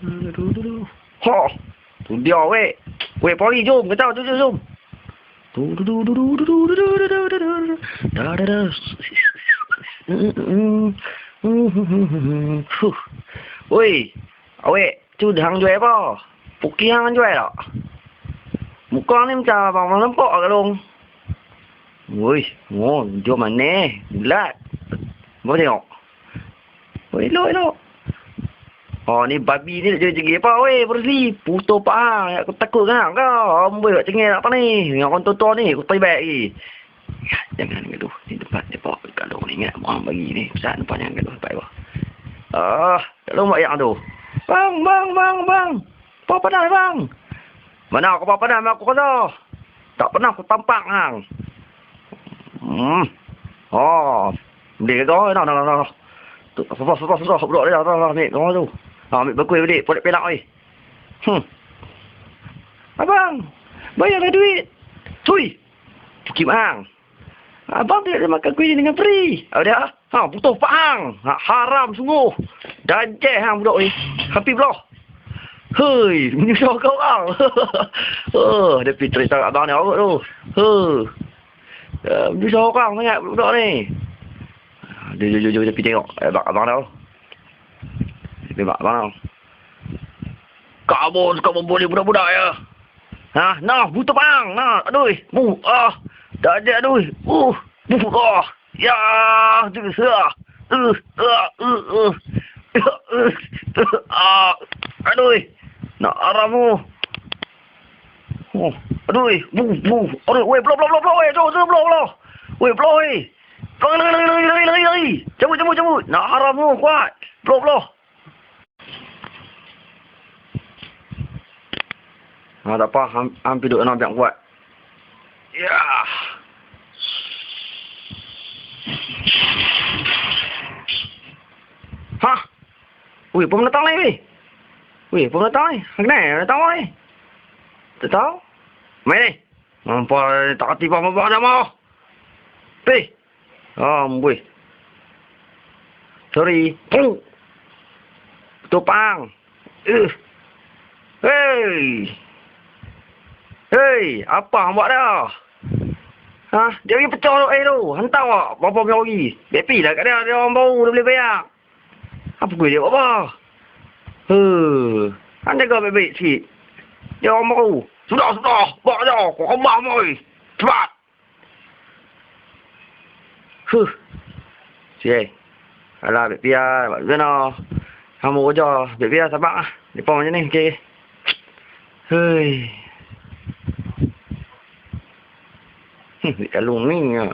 Aduh. Ha. Tu dia weh. Weh, pori jom. Kata tu jom. jom. Tu tu tu tu tu tu tu tu tu tu tu tu. Da da da. Huh. Oi. Awek, tu dah hang jual apa? Puki hang jual tak? Muka ni macam abang nampak kat long. Woi, oh, jom mana? Bulat. Mau tengok. Woi, elok, elok. Oh, ni babi ni nak cengih apa weh, Bruce Puto pa, aku takut kan kau. Amboi nak cengih apa ni? Yang orang tua ni, aku pergi baik lagi. Ya, jangan gitu. Ni tempat depa kalau ni ingat mau bagi ni. Besar nampak yang gitu baik bah. Ah, kalau mak yang tu. Bang, bang, bang, bang. Apa dah bang? Mana aku apa dah aku kata? Tak pernah aku tampak hang. Hmm. Oh. Dia kau nak nak nak. phó phó phó phó phó đấy đó mẹ nó đâu à mẹ bơ quê đi bơ bê lại hừ abang bayar duit tui kim ang Abang tidak makan kuih dengan free. Ada? Ha, putus pahang. Ha, haram sungguh. Dan je hang budak ni. Happy belah. Hei, menyusah kau ang. oh, dia pergi cerita abang ni awak tu. Hei. Uh, menyusah orang sangat budak ni. Dia, dia, dia, dia pergi tengok abang, abang tau. Dia abang tau. Kabur suka boleh budak-budak ya. Ha, nah, butuh bang. Nah, aduh. Bu, ah. Dah ada aduh. Uh, bu, ah. Ya, tu sah. Uh, uh, uh, uh. Ah, aduh. Nak aramu. Oh, aduh. Bu, bu. Aduh, weh, blow, blow, blow, blow, weh. Jom, jom, blow, blow. Weh, blow, weh. Lari, lari, lari, lari, lari, lari, lari. Cabut, cabut, cabut. Nak haram tu, kuat. Blok, blok. Ha, tak apa. Hampir duduk dalam biar kuat. Ya. Ha. Weh, pun datang lagi, weh. Weh, pun datang lagi. kenal, Datang lagi. Tak tahu. Mari. Mampu, tak hati-hati, mampu, ada mahu. Pih. Oh, weh. Sorry. Pung. Tupang. Uh. Hey. Hei, apa hang buat dah? Ha? Dia pergi pecah tu air tu. Hantar awak. Berapa kau pergi? BP lah kat dia. Dia orang baru. Dia boleh bayar. Apa gue dia buat apa? Huh. Han jaga baik-baik sikit. Dia orang baru. Sudah, sudah. Bawa je. Kau kembang boy. Cepat. hư chị là bị bia bạn biết nó ham muốn cho bị bia sao bạn để phòng như này kia. Hơi. Luôn mình à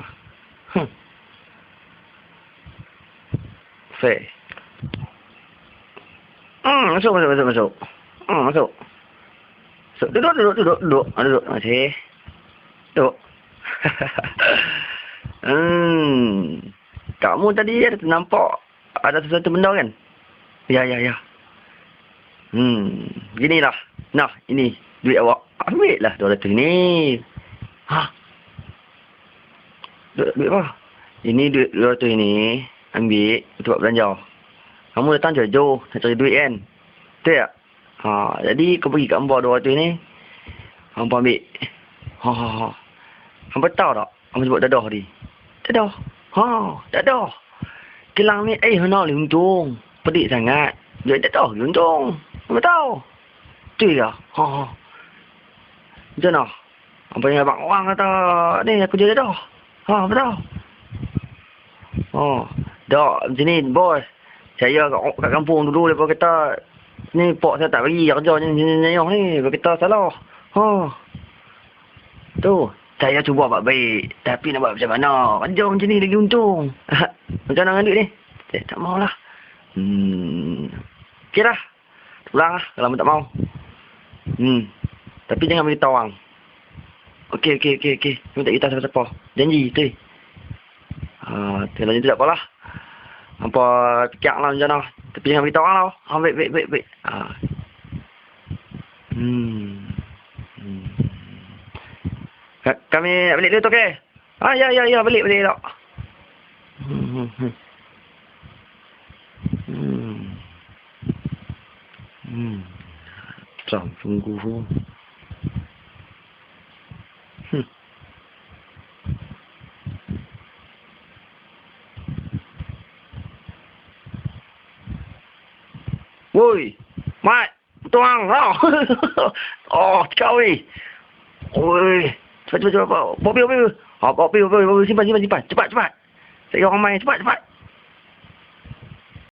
phê ừ nó sụp nó sụp nó sụp ừ nó sụp. Sụp. Đốt đốt đốt đốt đốt. Đốt thế đốt hmm. Kamu tadi ada nampak ada sesuatu benda kan? Ya, ya, ya. Hmm. Beginilah. Nah, ini duit awak. Ambil lah 200 ni. Ha? Duit, duit apa? Ini duit 200 ini. Ambil untuk buat belanja. Kamu datang jauh-jauh nak cari duit kan? Betul tak? Ha, jadi kau pergi kat mbak 200 ni. Hampa ambil. Ha, ha, ha. Hampa tahu tak? Hampa sebut dadah tadi. Dadah. Ha, dadah. Kelang ni eh hendak boleh untung. Pedik sangat. Duit dadah boleh untung. Hampa tahu? Betul tak? Ha, ha. Macam mana? Hampa yang abang orang kata, ni aku jadi dadah. Ha, betul. Oh, dak macam ni, bos. Saya kat, kat kampung dulu depa kata ni pak saya tak bagi kerja ni ni ni. Depa kata salah. Ha. Tu, saya cuba buat baik. Tapi nak buat macam mana? Kerja macam ni lagi untung. macam mana dengan duit ni? Saya tak maulah. Hmm. Okey dah. Pulang lah kalau tak mau. Hmm. Tapi jangan beritahu orang. Okey, okey, okey, okey. Minta kita siapa-siapa. Janji, tu. Ah, uh, lanjut tak apalah. Apa fikir lah macam mana. Tapi jangan beritahu orang lah. Ha, baik, baik, baik, baik. Ha. Hmm. hmm. Kami nak balik dulu tu ke? Ah ya ya ya balik balik tak. Hmm. Hmm. Hmm. Zhang Zhonggu Fu. Hmm. Woi, mai, tuang, oh, oh, cậu đi, ôi. Cepat cepat cepat. Bawa bil, bawa bil. Ah, bawa bil, bawa bil, simpan simpan simpan. Cepat cepat. Saya orang main, cepat cepat.